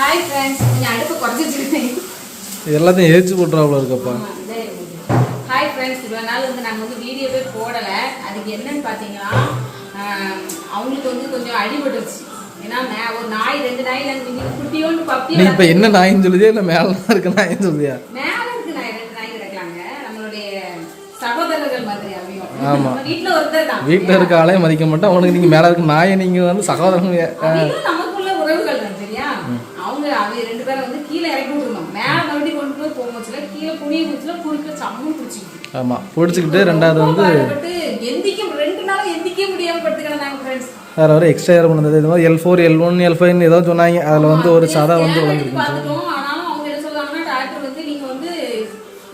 Hi friends கொஞ்சம் அடுப்பு குறைச்சி வச்சுருக்கேன் இது எல்லாத்தையும் எரிச்சு போட்டுறாப்புல இருக்கப்பா. ஹாய் ஃப்ரெண்ட்ஸ் இவ்வளோ நாள் வந்து நாங்கள் வந்து வீடியோவே போடலை. அதுக்கு என்னன்னு பார்த்தீங்கன்னா அவங்களுக்கு வந்து கொஞ்சம் அடிபட்டுருச்சு நீ இப்போ என்ன நாயின்னு சொல்லுதியா இல்லை மேலே தான் இருக்க நாயின்னு சொல்லுதியா? மேல இருக்கு நாய் ரெண்டு நாய் கிடக்கலாங்க. நம்மளுடைய சகோதரர்கள் மாதிரி ஆமா. ஒருத்தர் தான். வீட்டில் இருக்க ஆளே மதிக்க மாட்டோம் அவனுக்கு நீங்கள் மேலே இருக்க நாயை நீங்கள் வந்து சகோதரங்க அவங்க ரெண்டு பேரும் வந்து கீழே இறக்கி விட்டுருந்தோம் மேல மறுபடியும் கொண்டு போய் போகும்போதுல கீழே புனிய போச்சுல குறுக்க சம்மு பிடிச்சிக்கிட்டு. ஆமாம் பிடிச்சிக்கிட்டு ரெண்டாவது வந்து எந்திக்க ரெண்டு நாளும் எந்திக்க முடியாம படுத்து கிடந்தாங்க ஃப்ரெண்ட்ஸ் வேறு வர எக்ஸ்ட்ரா ஏர் பண்ணது இது மாதிரி L four L one L ஃபைவ்னு ஏதோ சொன்னாங்க. அதில் வந்து ஒரு சதை வந்து விளங்கிருக்கு பார்த்துட்டோம். ஆனாலும் அவங்க என்ன சொல்றாங்கன்னா டாக்டர் வந்து நீங்க வந்து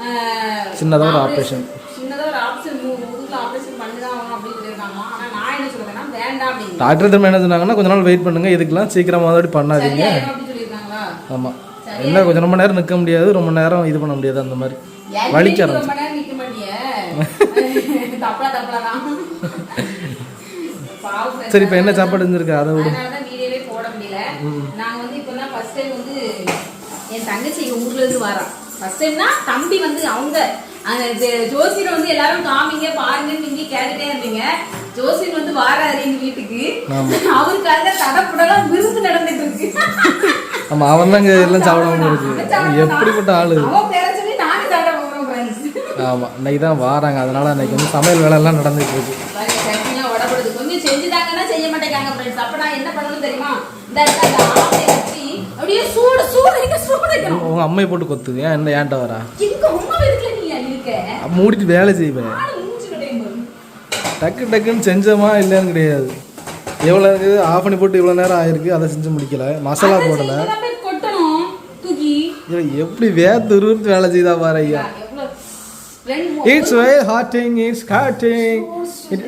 ஆஹ், சின்னதா ஒரு operation. சின்னதா ஒரு ஆப்ஷன் முதுகுல ஆபரேஷன் பண்ணிதான் அப்படின்னு சொல்லியிருக்காங்க ஆனா நான் என்ன சொல்றேன்னா வேண்டாம் அப்படின்னு. டாக்டர் என்ன சொன்னாங்கன்னா கொஞ்ச நாள் வெயிட் பண்ணுங்க. இதுக்கெல்லாம் சீக்கிரமாக மறுபடி பண்ணாதீங்க. ஆமாம் என்ன கொஞ்சம் ரொம்ப நேரம் நிற்க முடியாது ரொம்ப நேரம் இது பண்ண முடியாது அந்த மாதிரி. வலிக்க ஆரம்பிச்சு. சரி இப்போ என்ன சாப்பாடு இருந்திருக்கு? அதை விடு. போட முடியல. வந்து இப்போ ஃபர்ஸ்ட் டைம் வந்து என் தங்கச்சி எங்க ஊர்ல இருந்து வரா. ஃபர்ஸ்ட் டைம்னா தம்பி வந்து அவங்க அந்த ஜோசியரை வந்து எல்லாரும் காமிங்க பாருங்கன்னு நீங்க கேட்டுட்டே இருந்தீங்க. ஜோசியர் வந்து வாராரு எங்க வீட்டுக்கு. அவருக்காக தடப்புடலாம் விருந்து நடந்துட்டு இருக்கு. ஆமாம் அவன் தான் இங்கே எல்லாம் சாப்பிடாம இருக்கு எப்படிப்பட்ட ஆள்? ஆமாம் இன்னைக்கு தான் வாராங்க. அதனால இன்னைக்கு வந்து சமையல் வேலை எல்லாம் நடந்துட்டு இருக்கு. உங்க அம்மையை போட்டு கொத்துது. ஏன் என்ன ஏன்ட்ட வரா? மூடிட்டு வேலை செய்வேன். டக்கு டக்குன்னு செஞ்சோமா இல்லைன்னு கிடையாது. எவ்வளோ இருக்குது? ஆஃப் பண்ணி போட்டு இவ்வளோ நேரம் ஆயிருக்கு. அதை செஞ்சு முடிக்கல. மசாலா போடலை. எப்படி வேத்து உருத்து வேலை செய்தா பாரு ஐயா. It's very hotting it's cutting it